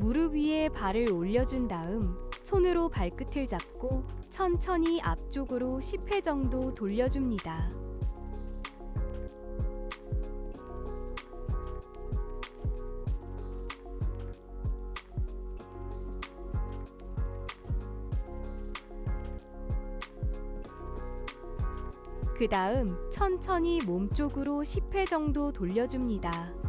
무릎 위에 발을 올려준 다음 손으로 발끝을 잡고 천천히 앞쪽으로 10회 정도 돌려줍니다. 그 다음 천천히 몸쪽으로 10회 정도 돌려줍니다.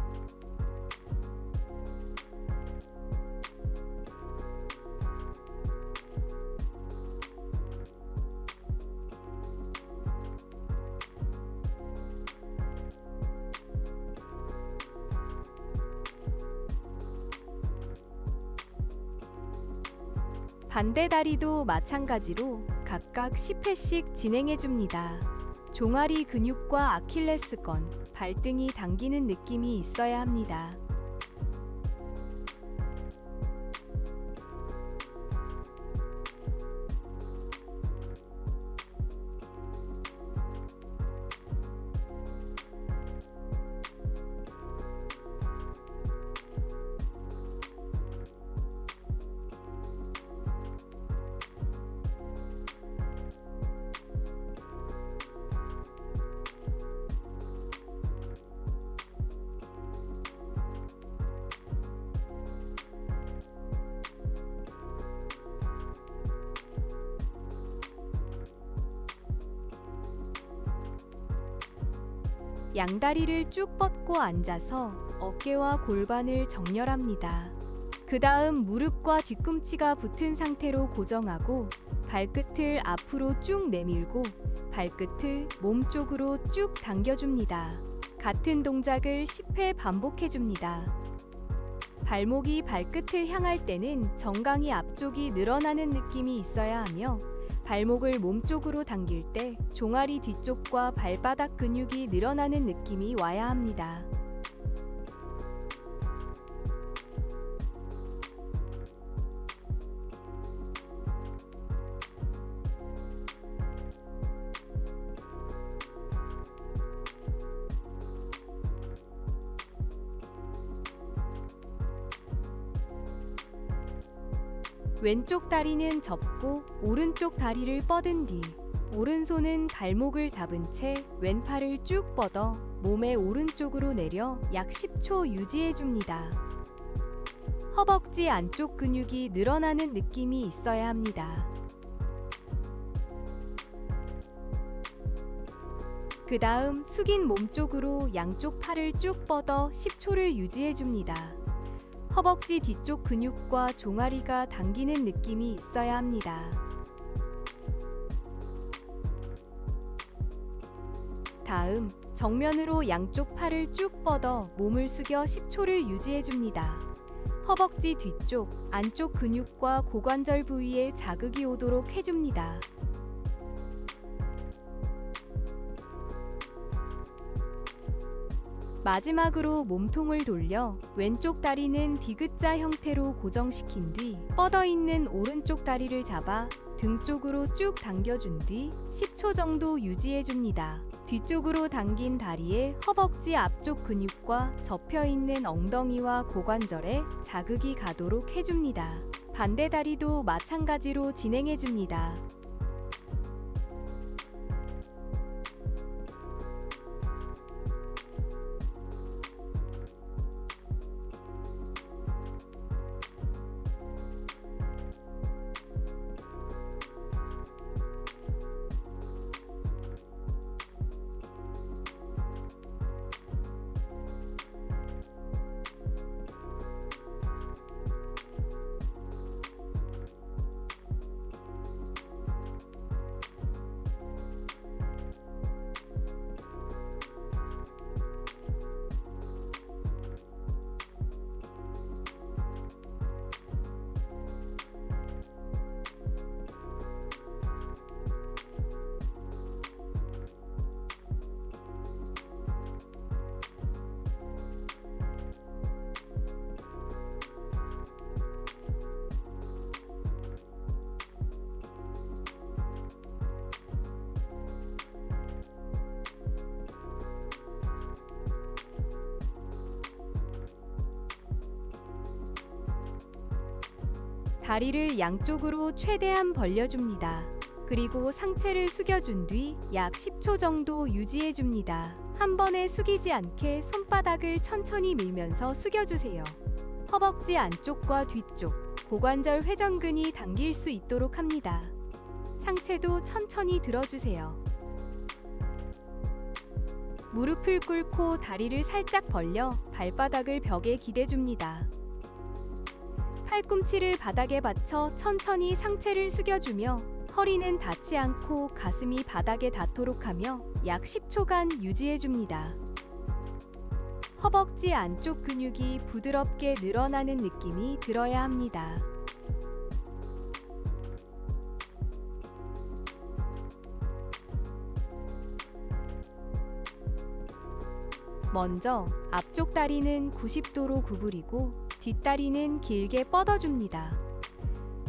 반대 다리도 마찬가지로 각각 10회씩 진행해 줍니다. 종아리 근육과 아킬레스건, 발등이 당기는 느낌이 있어야 합니다. 양다리를 쭉 뻗고 앉아서 어깨와 골반을 정렬합니다. 그 다음 무릎과 뒤꿈치가 붙은 상태로 고정하고 발끝을 앞으로 쭉 내밀고 발끝을 몸 쪽으로 쭉 당겨줍니다. 같은 동작을 10회 반복해줍니다. 발목이 발끝을 향할 때는 정강이 앞쪽이 늘어나는 느낌이 있어야 하며 발목을 몸쪽으로 당길 때 종아리 뒤쪽과 발바닥 근육이 늘어나는 느낌이 와야 합니다. 왼쪽 다리는 접고 오른쪽 다리를 뻗은 뒤 오른손은 발목을 잡은 채 왼팔을 쭉 뻗어 몸의 오른쪽으로 내려 약 10초 유지해 줍니다. 허벅지 안쪽 근육이 늘어나는 느낌이 있어야 합니다. 그 다음 숙인 몸 쪽으로 양쪽 팔을 쭉 뻗어 10초를 유지해 줍니다. 허벅지 뒤쪽 근육과 종아리가 당기는 느낌이 있어야 합니다. 다음 정면으로 양쪽 팔을 쭉 뻗어 몸을 숙여 10초를 유지해 줍니다. 허벅지 뒤쪽, 안쪽 근육과 고관절 부위에 자극이 오도록 해줍니다. 마지막으로 몸통을 돌려 왼쪽 다리는 디귿자 형태로 고정시킨 뒤 뻗어 있는 오른쪽 다리를 잡아 등 쪽으로 쭉 당겨준 뒤 10초 정도 유지해 줍니다. 뒤쪽으로 당긴 다리에 허벅지 앞쪽 근육과 접혀 있는 엉덩이와 고관절에 자극이 가도록 해줍니다. 반대 다리도 마찬가지로 진행해 줍니다. 다리를 양쪽으로 최대한 벌려줍니다. 그리고 상체를 숙여준 뒤 약 10초 정도 유지해줍니다. 한 번에 숙이지 않게 손바닥을 천천히 밀면서 숙여주세요. 허벅지 안쪽과 뒤쪽, 고관절 회전근이 당길 수 있도록 합니다. 상체도 천천히 들어주세요. 무릎을 꿇고 다리를 살짝 벌려 발바닥을 벽에 기대줍니다. 팔꿈치를 바닥에 받쳐 천천히 상체를 숙여주며 허리는 닿지 않고 가슴이 바닥에 닿도록 하며 약 10초간 유지해줍니다. 허벅지 안쪽 근육이 부드럽게 늘어나는 느낌이 들어야 합니다. 먼저 앞쪽 다리는 90도로 구부리고 뒷다리는 길게 뻗어줍니다.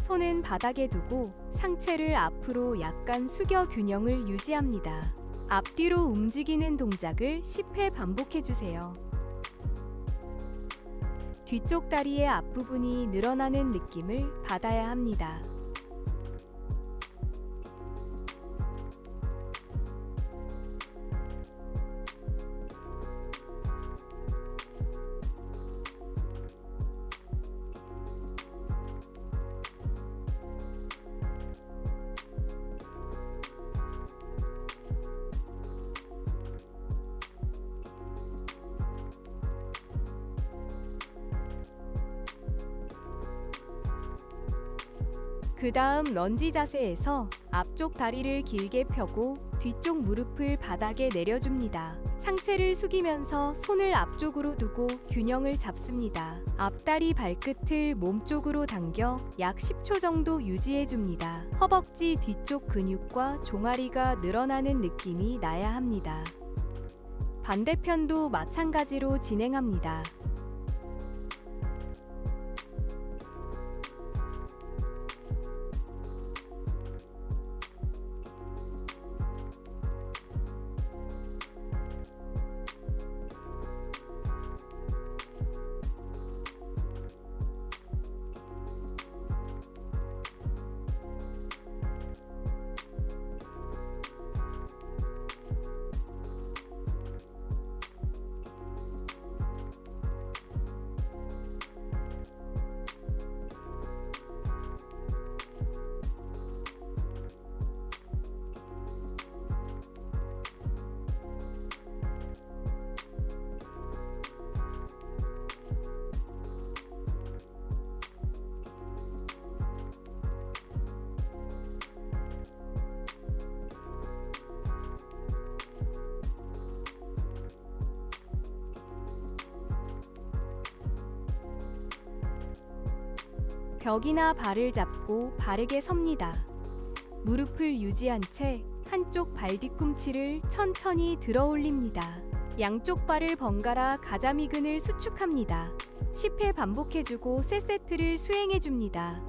손은 바닥에 두고 상체를 앞으로 약간 숙여 균형을 유지합니다. 앞뒤로 움직이는 동작을 10회 반복해 주세요. 뒤쪽 다리의 앞부분이 늘어나는 느낌을 받아야 합니다. 그 다음 런지 자세에서 앞쪽 다리를 길게 펴고 뒤쪽 무릎을 바닥에 내려줍니다. 상체를 숙이면서 손을 앞쪽으로 두고 균형을 잡습니다. 앞다리 발끝을 몸쪽으로 당겨 약 10초 정도 유지해줍니다. 허벅지 뒤쪽 근육과 종아리가 늘어나는 느낌이 나야 합니다. 반대편도 마찬가지로 진행합니다. 벽이나 발을 잡고 바르게 섭니다. 무릎을 유지한 채 한쪽 발 뒤꿈치를 천천히 들어 올립니다. 양쪽 발을 번갈아 가자미 근을 수축합니다. 10회 반복해주고 세 세트를 수행해줍니다.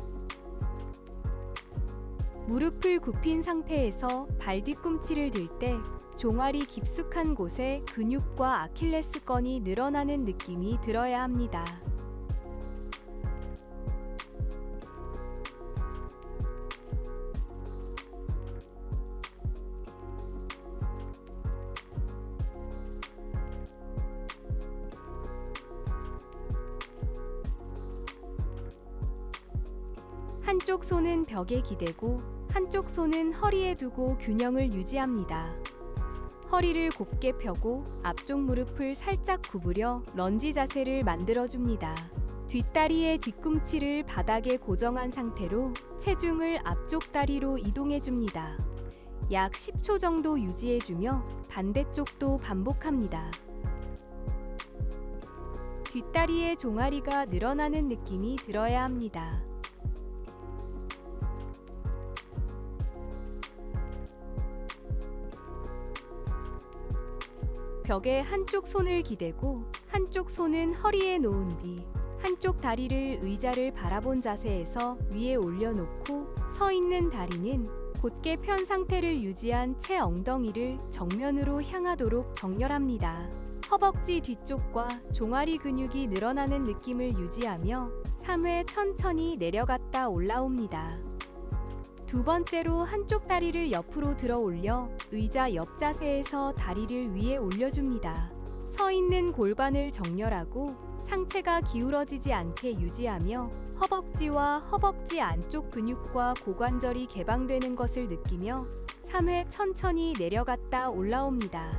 무릎을 굽힌 상태에서 발 뒤꿈치를 들 때 종아리 깊숙한 곳에 근육과 아킬레스건이 늘어나는 느낌이 들어야 합니다. 한쪽 손은 벽에 기대고 한쪽 손은 허리에 두고 균형을 유지합니다. 허리를 곱게 펴고 앞쪽 무릎을 살짝 구부려 런지 자세를 만들어줍니다. 뒷다리의 뒤꿈치를 바닥에 고정한 상태로 체중을 앞쪽 다리로 이동해줍니다. 약 10초 정도 유지해주며 반대쪽도 반복합니다. 뒷다리의 종아리가 늘어나는 느낌이 들어야 합니다. 벽에 한쪽 손을 기대고 한쪽 손은 허리에 놓은 뒤 한쪽 다리를 의자를 바라본 자세에서 위에 올려놓고 서 있는 다리는 곧게 편 상태를 유지한 채 엉덩이를 정면으로 향하도록 정렬합니다. 허벅지 뒤쪽과 종아리 근육이 늘어나는 느낌을 유지하며 3회 천천히 내려갔다 올라옵니다. 두 번째로 한쪽 다리를 옆으로 들어 올려 의자 옆 자세에서 다리를 위에 올려줍니다. 서 있는 골반을 정렬하고 상체가 기울어지지 않게 유지하며 허벅지와 허벅지 안쪽 근육과 고관절이 개방되는 것을 느끼며 3회 천천히 내려갔다 올라옵니다.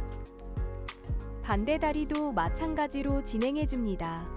반대 다리도 마찬가지로 진행해 줍니다.